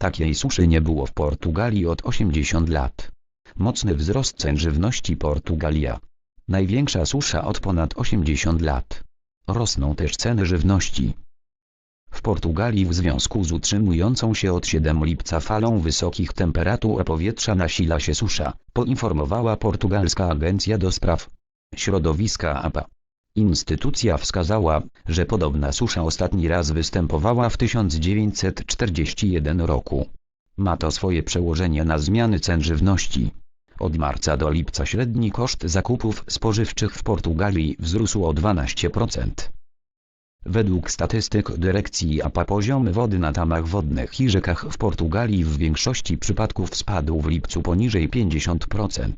Takiej suszy nie było w Portugalii od 80 lat. Mocny wzrost cen żywności Portugalia. Największa susza od ponad 80 lat. Rosną też ceny żywności. W Portugalii w związku z utrzymującą się od 7 lipca falą wysokich temperatur powietrza nasila się susza, poinformowała portugalska agencja do spraw środowiska APA. Instytucja wskazała, że podobna susza ostatni raz występowała w 1941 roku. Ma to swoje przełożenie na zmiany cen żywności. Od marca do lipca średni koszt zakupów spożywczych w Portugalii wzrósł o 12%. Według statystyk dyrekcji APA poziom wody na tamach wodnych i rzekach w Portugalii w większości przypadków spadł w lipcu poniżej 50%.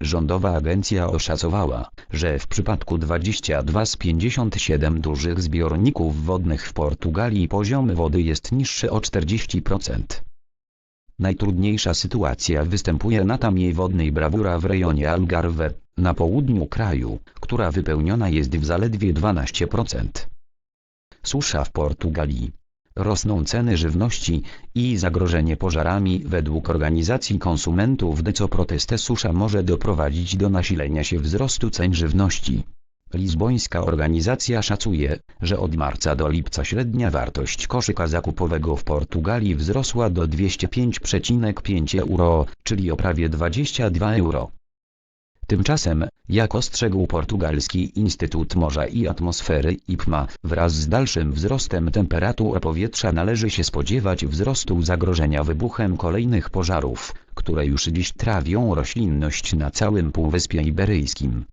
Rządowa agencja oszacowała, że w przypadku 22 z 57 dużych zbiorników wodnych w Portugalii poziom wody jest niższy o 40%. Najtrudniejsza sytuacja występuje na tamie wodnej brawura w rejonie Algarve, na południu kraju, która wypełniona jest w zaledwie 12%. Susza w Portugalii. Rosną ceny żywności i zagrożenie pożarami według organizacji konsumentów DECO proteste susza może doprowadzić do nasilenia się wzrostu cen żywności. Lizbońska organizacja szacuje, że od marca do lipca średnia wartość koszyka zakupowego w Portugalii wzrosła do 205,5 euro, czyli o prawie 22 euro. Tymczasem, jak ostrzegł portugalski Instytut Morza i Atmosfery IPMA, wraz z dalszym wzrostem temperatur powietrza należy się spodziewać wzrostu zagrożenia wybuchem kolejnych pożarów, które już dziś trawią roślinność na całym Półwyspie Iberyjskim.